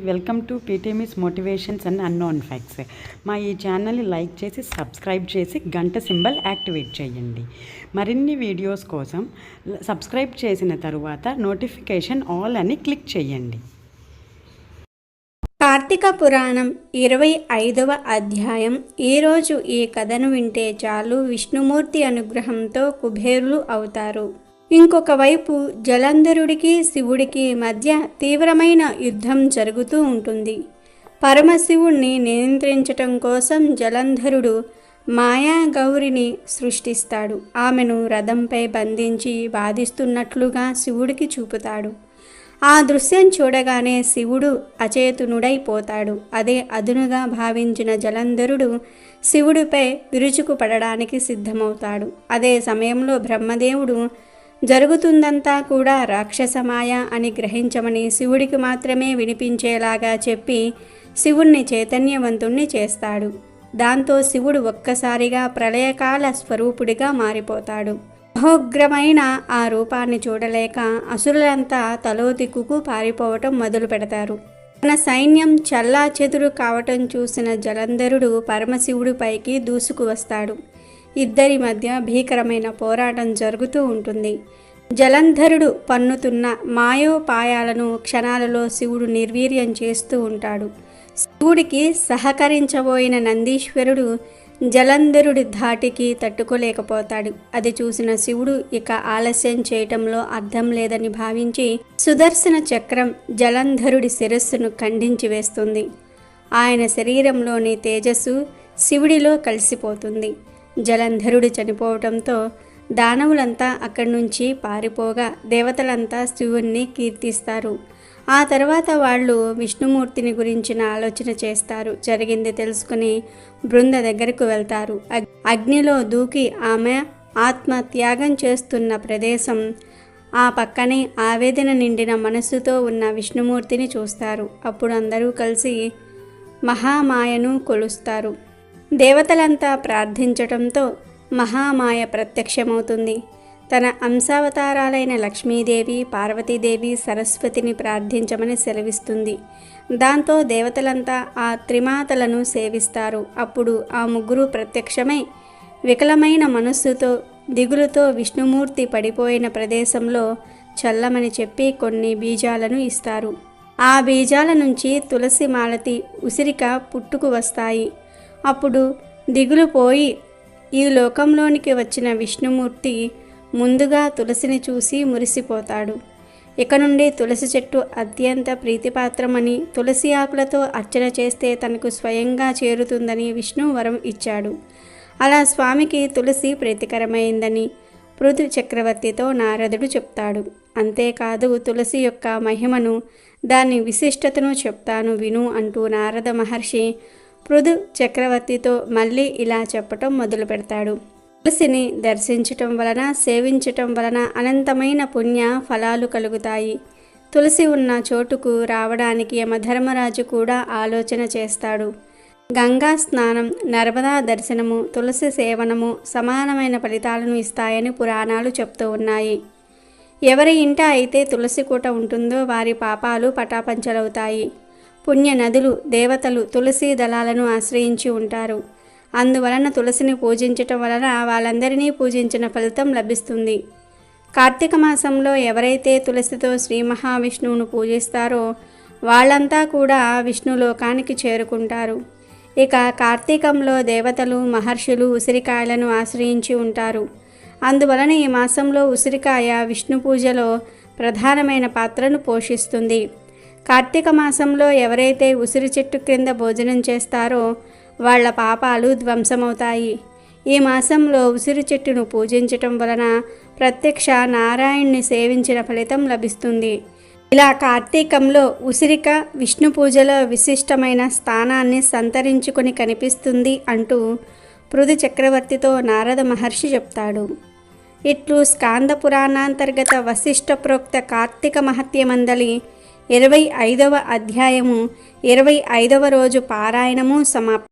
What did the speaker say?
Welcome to పీటీఎంఈస్ motivations and unknown facts. మా ఈ ఛానల్ని లైక్ చేసి సబ్స్క్రైబ్ చేసి గంట సింబల్ యాక్టివేట్ చేయండి. మరిన్ని వీడియోస్ కోసం సబ్స్క్రైబ్ చేసిన తరువాత నోటిఫికేషన్ ఆల్ అని క్లిక్ చేయండి. కార్తీక పురాణం ఇరవై ఐదవ అధ్యాయం. ఈరోజు ఈ కథను వింటే చాలు. విష్ణుమూర్తి అనుగ్రహంతో కుబేరులు అవుతారు. ఇంకొక వైపు జలంధరుడికి శివుడికి మధ్య తీవ్రమైన యుద్ధం జరుగుతూ ఉంటుంది. పరమశివుణ్ణి నియంత్రించటం కోసం జలంధరుడు మాయా గౌరిని సృష్టిస్తాడు. ఆమెను రథంపై బంధించి బాధిస్తున్నట్లుగా శివుడికి చూపుతాడు. ఆ దృశ్యం చూడగానే శివుడు అచేతునుడైపోతాడు. అదే అదునుగా భావించిన జలంధరుడు శివుడిపై విరుచుకుపడడానికి సిద్ధమవుతాడు. అదే సమయంలో బ్రహ్మదేవుడు జరుగుతుందంతా కూడా రాక్షసమాయ అని గ్రహించమని శివుడికి మాత్రమే వినిపించేలాగా చెప్పి శివుణ్ణి చైతన్యవంతుణ్ణి చేస్తాడు. దాంతో శివుడు ఒక్కసారిగా ప్రళయకాల స్వరూపుడిగా మారిపోతాడు. మహోగ్రమైన ఆ రూపాన్ని చూడలేక అసురులంతా తలో దిక్కుకు పారిపోవటం మొదలు పెడతారు. తన సైన్యం చల్లా చెదురు కావటం చూసిన జలంధరుడు పరమశివుడిపైకి దూసుకు వస్తాడు ఇద్దరి మధ్య భీకరమైన పోరాటం జరుగుతూ ఉంటుంది. జలంధరుడు పన్నుతున్న మాయోపాయాలను క్షణాలలో శివుడు నిర్వీర్యం చేస్తూ ఉంటాడు. శివుడికి సహకరించబోయిన నందీశ్వరుడు జలంధరుడి ధాటికి తట్టుకోలేకపోతాడు. అది చూసిన శివుడు ఇక ఆలస్యం చేయటంలో అర్థం లేదని భావించి సుదర్శన చక్రం జలంధరుడి శిరస్సును ఖండించి వేస్తుంది. ఆయన శరీరంలోని తేజస్సు శివుడిలో కలిసిపోతుంది. జలంధరుడు చనిపోవటంతో దానవులంతా అక్కడి నుంచి పారిపోగా దేవతలంతా శివుణ్ణి కీర్తిస్తారు. ఆ తర్వాత వాళ్ళు విష్ణుమూర్తిని గురించిన ఆలోచన చేస్తారు. జరిగింది తెలుసుకుని బృంద దగ్గరకు వెళ్తారు. అగ్- అగ్నిలో దూకి ఆమె ఆత్మ త్యాగం చేస్తున్న ప్రదేశం ఆ పక్కనే ఆవేదన నిండిన మనస్సుతో ఉన్న విష్ణుమూర్తిని చూస్తారు. అప్పుడు అందరూ కలిసి మహామాయను కొలుస్తారు. దేవతలంతా ప్రార్థించటంతో మహామాయ ప్రత్యక్షమవుతుంది. తన అంశావతారాలైన లక్ష్మీదేవి పార్వతీదేవి సరస్వతిని ప్రార్థించమని సెలవిస్తుంది. దాంతో దేవతలంతా ఆ త్రిమాతలను సేవిస్తారు. అప్పుడు ఆ ముగ్గురు ప్రత్యక్షమై వికలమైన మనస్సుతో దిగులుతో విష్ణుమూర్తి పడిపోయిన ప్రదేశంలో చల్లమని చెప్పి కొన్ని బీజాలను ఇస్తారు. ఆ బీజాల నుంచి తులసి మాలతి ఉసిరిక పుట్టుకు వస్తాయి. అప్పుడు దిగులు పోయి ఈ లోకంలోనికి వచ్చిన విష్ణుమూర్తి ముందుగా తులసిని చూసి మురిసిపోతాడు. ఇక నుండి తులసి చెట్టు అత్యంత ప్రీతిపాత్రమని తులసి ఆకులతో అర్చన చేస్తే తనకు స్వయంగా చేరుతుందని విష్ణు వరం ఇచ్చాడు. అలా స్వామికి తులసి ప్రీతికరమైందని పృథు చక్రవర్తితో నారదుడు చెప్తాడు. అంతేకాదు తులసి యొక్క మహిమను దాని విశిష్టతను చెప్తాను విను అంటూ నారద మహర్షి పృథు చక్రవర్తితో మళ్ళీ ఇలా చెప్పటం మొదలు పెడతాడు. తులసిని దర్శించటం వలన సేవించటం వలన అనంతమైన పుణ్య ఫలాలు కలుగుతాయి. తులసి ఉన్న చోటుకు రావడానికి యమధర్మరాజు కూడా ఆలోచన చేస్తాడు. గంగా స్నానం నర్మదా దర్శనము తులసి సేవనము సమానమైన ఫలితాలను ఇస్తాయని పురాణాలు చెప్తూ ఉన్నాయి. ఎవరి ఇంట అయితే తులసి కూట ఉంటుందో వారి పాపాలు పటాపంచలవుతాయి. పుణ్య నదులు దేవతలు తులసి దళాలను ఆశ్రయించి ఉంటారు. అందువలన తులసిని పూజించటం వలన వాళ్ళందరినీ పూజించిన ఫలితం లభిస్తుంది. కార్తీక మాసంలో ఎవరైతే తులసితో శ్రీ మహావిష్ణువును పూజిస్తారో వాళ్ళంతా కూడా విష్ణులోకానికి చేరుకుంటారు. ఇక కార్తీకంలో దేవతలు మహర్షులు ఉసిరికాయలను ఆశ్రయించి ఉంటారు. అందువలన ఈ మాసంలో ఉసిరికాయ విష్ణు పూజలో ప్రధానమైన పాత్రను పోషిస్తుంది. కార్తీక మాసంలో ఎవరైతే ఉసిరి చెట్టు క్రింద భోజనం చేస్తారో వాళ్ళ పాపాలు ధ్వంసమవుతాయి. ఈ మాసంలో ఉసిరి చెట్టును పూజించటం వలన ప్రత్యక్ష నారాయణ్ణి సేవించిన ఫలితం లభిస్తుంది. ఇలా కార్తీకంలో ఉసిరిక విష్ణు పూజలో విశిష్టమైన స్థానాన్ని సంతరించుకొని కనిపిస్తుంది అంటూ పృథు చక్రవర్తితో నారద మహర్షి చెప్తాడు. ఇట్లు స్కాంద పురాణాంతర్గత వశిష్ఠ ప్రోక్త కార్తీక మహత్యమందలి ఇరవై ఐదవ అధ్యాయము ఇరవై ఐదవ రోజు పారాయణము సమాప్తం